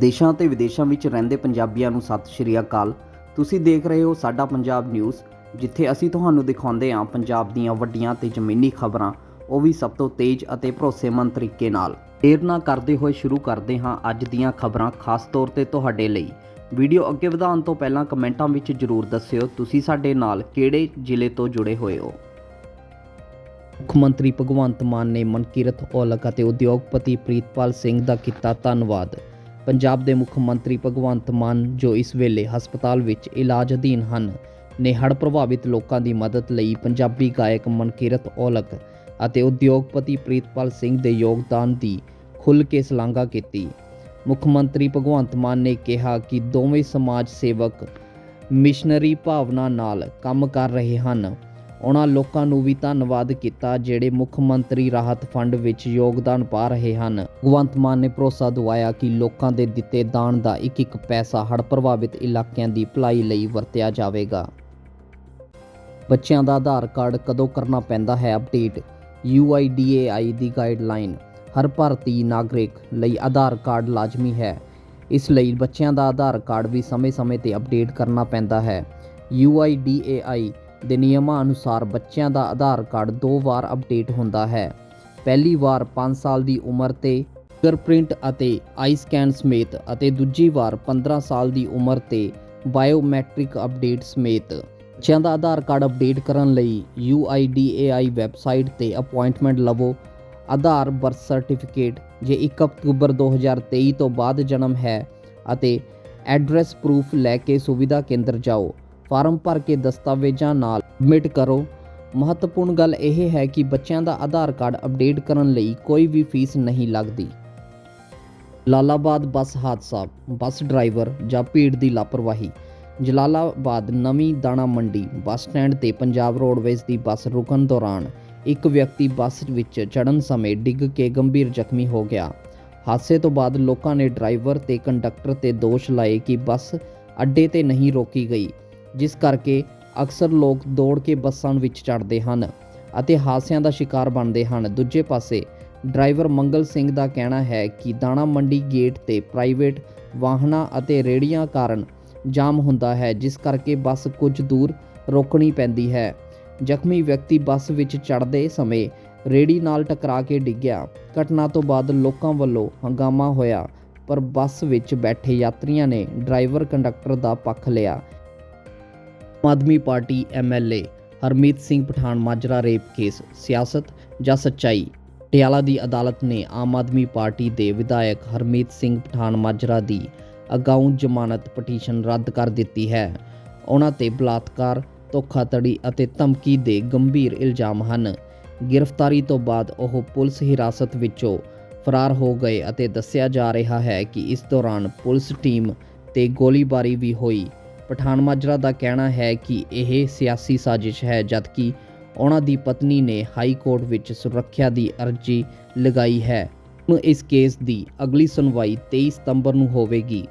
ਦੇਸ਼ਾਂ ਤੇ ਵਿਦੇਸ਼ਾਂ ਵਿੱਚ ਰਹਿੰਦੇ ਪੰਜਾਬੀਆਂ ਨੂੰ ਸਤਿ ਸ਼੍ਰੀ ਅਕਾਲ। ਤੁਸੀਂ ਦੇਖ ਰਹੇ ਹੋ ਸਾਡਾ ਪੰਜਾਬ ਨਿਊਜ਼, ਜਿੱਥੇ ਅਸੀਂ ਤੁਹਾਨੂੰ ਦਿਖਾਉਂਦੇ ਹਾਂ ਪੰਜਾਬ ਦੀਆਂ ਵੱਡੀਆਂ ਤੇ ਜ਼ਮੀਨੀ ਖਬਰਾਂ। ਉਹ ਵੀ ਸਭ ਤੋਂ ਤੇਜ਼ ਅਤੇ ਭਰੋਸੇਮੰਦ ਤਰੀਕੇ ਨਾਲ। ਦੇਰ ਨਾ ਕਰਦੇ ਹੋਏ ਸ਼ੁਰੂ ਕਰਦੇ ਹਾਂ ਅੱਜ ਦੀਆਂ ਖਬਰਾਂ, ਖਾਸ ਤੌਰ ਤੇ ਤੁਹਾਡੇ ਲਈ। ਵੀਡੀਓ ਅੱਗੇ ਵਧਾਉਣ ਤੋਂ ਪਹਿਲਾਂ ਕਮੈਂਟਾਂ ਵਿੱਚ ਜਰੂਰ ਦੱਸਿਓ, ਤੁਸੀਂ ਸਾਡੇ ਨਾਲ ਕਿਹੜੇ ਜ਼ਿਲ੍ਹੇ ਤੋਂ ਜੁੜੇ ਹੋਏ ਹੋ? ਮੁੱਖ ਮੰਤਰੀ ਭਗਵੰਤ ਮਾਨ ਨੇ ਮਨਕੀਰਤ ਔਲਖ ਅਤੇ ਉਦਯੋਗਪਤੀ ਪ੍ਰੀਤਪਾਲ ਸਿੰਘ ਦਾ ਕੀਤਾ ਧੰਨਵਾਦ। ਪੰਜਾਬ ਦੇ ਮੁੱਖ ਮੰਤਰੀ ਭਗਵੰਤ ਮਾਨ, ਜੋ ਇਸ ਵੇਲੇ ਹਸਪਤਾਲ ਵਿੱਚ ਇਲਾਜ ਅਧੀਨ ਹਨ, ਨੇ ਹੜ੍ਹ ਪ੍ਰਭਾਵਿਤ ਲੋਕਾਂ ਦੀ ਮਦਦ ਲਈ ਪੰਜਾਬੀ ਗਾਇਕ ਮਨਕੀਰਤ ਔਲਖ ਅਤੇ ਉਦਯੋਗਪਤੀ ਪ੍ਰੀਤਪਾਲ ਸਿੰਘ ਦੇ ਯੋਗਦਾਨ ਦੀ ਖੁੱਲ੍ਹ ਕੇ ਸ਼ਲਾਘਾ ਕੀਤੀ। ਮੁੱਖ ਮੰਤਰੀ ਭਗਵੰਤ ਮਾਨ ਨੇ ਕਿਹਾ ਕਿ ਦੋਵੇਂ ਸਮਾਜ ਸੇਵਕ ਮਿਸ਼ਨਰੀ ਭਾਵਨਾ ਨਾਲ ਕੰਮ ਕਰ ਰਹੇ ਹਨ। ਉਹਨਾਂ ਲੋਕਾਂ ਨੂੰ ਵੀ ਧੰਨਵਾਦ ਕੀਤਾ ਜਿਹੜੇ ਮੁੱਖ ਮੰਤਰੀ ਰਾਹਤ ਫੰਡ ਵਿੱਚ ਯੋਗਦਾਨ ਪਾ ਰਹੇ ਹਨ। ਭਗਵੰਤ ਮਾਨ ਨੇ ਭਰੋਸਾ ਦਿਵਾਇਆ ਕਿ ਲੋਕਾਂ ਦੇ ਦਿੱਤੇ ਦਾਨ ਦਾ ਇੱਕ ਇੱਕ ਪੈਸਾ ਹੜ੍ਹ ਪ੍ਰਭਾਵਿਤ ਇਲਾਕਿਆਂ ਦੀ ਭਲਾਈ ਲਈ ਵਰਤਿਆ ਜਾਵੇਗਾ। ਬੱਚਿਆਂ ਦਾ ਆਧਾਰ ਕਾਰਡ ਕਦੋਂ ਕਰਨਾ ਪੈਂਦਾ ਹੈ ਅਪਡੇਟ? UIDAI ਦੀ ਗਾਈਡਲਾਈਨ, ਹਰ ਭਾਰਤੀ ਨਾਗਰਿਕ ਲਈ ਆਧਾਰ ਕਾਰਡ ਲਾਜ਼ਮੀ ਹੈ। ਇਸ ਲਈ ਬੱਚਿਆਂ ਦਾ ਆਧਾਰ ਕਾਰਡ ਵੀ ਸਮੇਂ-ਸਮੇਂ ਤੇ ਅਪਡੇਟ ਕਰਨਾ ਪੈਂਦਾ ਹੈ। UIDAI ਦੇ ਨਿਯਮਾਂ ਅਨੁਸਾਰ ਬੱਚਿਆਂ ਦਾ ਆਧਾਰ ਕਾਰਡ ਦੋ ਵਾਰ ਅਪਡੇਟ ਹੁੰਦਾ ਹੈ। ਪਹਿਲੀ ਵਾਰ 5 ਸਾਲ ਦੀ ਉਮਰ ਤੇ ਫਿੰਗਰਪ੍ਰਿੰਟ ਅਤੇ ਆਈ ਸਕੈਨ ਸਮੇਤ ਅਤੇ ਦੂਜੀ ਵਾਰ 15 ਸਾਲ ਦੀ ਉਮਰ ਤੇ ਬਾਇਓਮੈਟ੍ਰਿਕ ਅਪਡੇਟ ਸਮੇਤ। ਬੱਚਿਆਂ ਦਾ ਆਧਾਰ ਕਾਰਡ ਅਪਡੇਟ ਕਰਨ ਲਈ UIDAI ਵੈਬਸਾਈਟ ਤੇ ਅਪਾਇੰਟਮੈਂਟ ਲਵੋ। ਆਧਾਰ ਬਰਥ ਸਰਟੀਫਿਕੇਟ ਜੇ 1 ਅਕਤੂਬਰ 2023 ਤੋਂ ਬਾਅਦ ਜਨਮ ਹੈ ਅਤੇ ਐਡਰੈਸ ਪ੍ਰੂਫ ਲੈ ਕੇ ਸੁਵਿਧਾ ਕੇਂਦਰ ਜਾਓ। ਫਾਰਮ ਭਰ ਕੇ ਦਸਤਾਵੇਜ਼ਾਂ ਨਾਲ ਸਬਮਿਟ ਕਰੋ। ਮਹੱਤਵਪੂਰਨ ਗੱਲ ਇਹ ਹੈ ਕਿ ਬੱਚਿਆਂ ਦਾ ਆਧਾਰ ਕਾਰਡ ਅਪਡੇਟ ਕਰਨ ਲਈ ਕੋਈ ਵੀ ਫੀਸ ਨਹੀਂ ਲੱਗਦੀ। ਜਲਾਲਾਬਾਦ ਬੱਸ ਹਾਦਸਾ, ਬੱਸ ਡਰਾਈਵਰ ਜਾਂ ਭੀੜ ਦੀ ਲਾਪਰਵਾਹੀ। ਜਲਾਲਾਬਾਦ ਨਵੀਂ ਦਾਣਾ ਮੰਡੀ, ਬੱਸ ਸਟੈਂਡ ਤੇ ਪੰਜਾਬ ਰੋਡਵੇਜ਼ ਦੀ ਬੱਸ ਰੁਕਣ ਦੌਰਾਨ ਇੱਕ ਵਿਅਕਤੀ ਬੱਸ ਵਿੱਚ ਚੜਨ ਸਮੇਂ ਡਿੱਗ ਕੇ ਗੰਭੀਰ ਜ਼ਖਮੀ ਹੋ ਗਿਆ। ਹਾਦਸੇ ਤੋਂ ਬਾਅਦ ਲੋਕਾਂ ਨੇ ਡਰਾਈਵਰ ਤੇ ਕੰਡਕਟਰ ਤੇ ਦੋਸ਼ ਲਾਏ ਕਿ ਬੱਸ ਅੱਡੇ ਤੇ ਨਹੀਂ ਰੋਕੀ ਗਈ। ਜਿਸ ਕਰਕੇ ਅਕਸਰ ਲੋਕ ਦੌੜ ਕੇ ਬੱਸਾਂ ਵਿੱਚ ਚੜ੍ਹਦੇ ਹਨ ਅਤੇ ਹਾਦਸਿਆਂ ਦਾ ਸ਼ਿਕਾਰ ਬਣਦੇ ਹਨ। ਦੂਜੇ ਪਾਸੇ, ਡਰਾਈਵਰ ਮੰਗਲ ਸਿੰਘ ਦਾ ਕਹਿਣਾ ਹੈ ਕਿ ਦਾਣਾ ਮੰਡੀ ਗੇਟ ਤੇ ਪ੍ਰਾਈਵੇਟ ਵਾਹਨਾਂ ਅਤੇ ਰੇੜੀਆਂ ਕਾਰਨ ਜਾਮ ਹੁੰਦਾ ਹੈ, ਜਿਸ ਕਰਕੇ ਬੱਸ ਕੁਝ ਦੂਰ ਰੋਕਣੀ ਪੈਂਦੀ ਹੈ। ਜ਼ਖਮੀ ਵਿਅਕਤੀ ਬੱਸ ਵਿੱਚ ਚੜ੍ਹਦੇ ਸਮੇਂ ਰੇੜੀ ਨਾਲ ਟਕਰਾ ਕੇ ਡਿੱਗਿਆ। ਘਟਨਾ ਤੋਂ ਬਾਅਦ ਲੋਕਾਂ ਵੱਲੋਂ ਹੰਗਾਮਾ ਹੋਇਆ, ਪਰ ਬੱਸ ਵਿੱਚ ਬੈਠੇ ਯਾਤਰੀਆਂ ਨੇ ਡਰਾਈਵਰ ਕੰਡਕਟਰ ਦਾ ਪੱਖ ਲਿਆ। Aadmi Party MLA Harmeet Singh Pathan Majra rape case, ਸਿਆਸਤ ਜਾਂ ਸੱਚਾਈ? ਪਟਿਆਲਾ ਦੀ ਅਦਾਲਤ ਨੇ ਆਮ ਆਦਮੀ ਪਾਰਟੀ ਦੇ ਵਿਧਾਇਕ ਹਰਮੀਤ ਸਿੰਘ ਪਠਾਨ ਮਾਜਰਾ ਦੀ ਅਗਾਊਂ ਜ਼ਮਾਨਤ ਪਟੀਸ਼ਨ ਰੱਦ ਕਰ ਦਿੱਤੀ ਹੈ। ਉਹਨਾਂ ਤੇ ਬਲਾਤਕਾਰ, ਧੋਖਾਧੜੀ ਅਤੇ ਧਮਕੀ ਦੇ ਗੰਭੀਰ ਇਲਜ਼ਾਮ ਹਨ। ਗ੍ਰਿਫਤਾਰੀ ਤੋਂ ਬਾਅਦ ਉਹ ਪੁਲਿਸ ਹਿਰਾਸਤ ਵਿੱਚੋਂ ਫਰਾਰ ਹੋ ਗਏ ਅਤੇ ਦੱਸਿਆ ਜਾ ਰਿਹਾ ਹੈ ਕਿ ਇਸ ਦੌਰਾਨ ਪੁਲਿਸ ਟੀਮ ਤੇ ਗੋਲੀਬਾਰੀ ਵੀ ਹੋਈ। ਪਠਾਨ ਮਾਜਰਾ ਦਾ ਕਹਿਣਾ ਹੈ ਕਿ ਇਹ ਸਿਆਸੀ ਸਾਜ਼ਿਸ਼ ਹੈ, ਜਦਕਿ ਉਹਨਾਂ ਦੀ ਪਤਨੀ ਨੇ ਹਾਈ ਕੋਰਟ ਵਿੱਚ ਸੁਰੱਖਿਆ ਦੀ ਅਰਜ਼ੀ ਲਗਾਈ ਹੈ। ਹੁਣ ਇਸ ਕੇਸ ਦੀ ਅਗਲੀ ਸੁਣਵਾਈ 23 ਸਤੰਬਰ ਨੂੰ ਹੋਵੇਗੀ।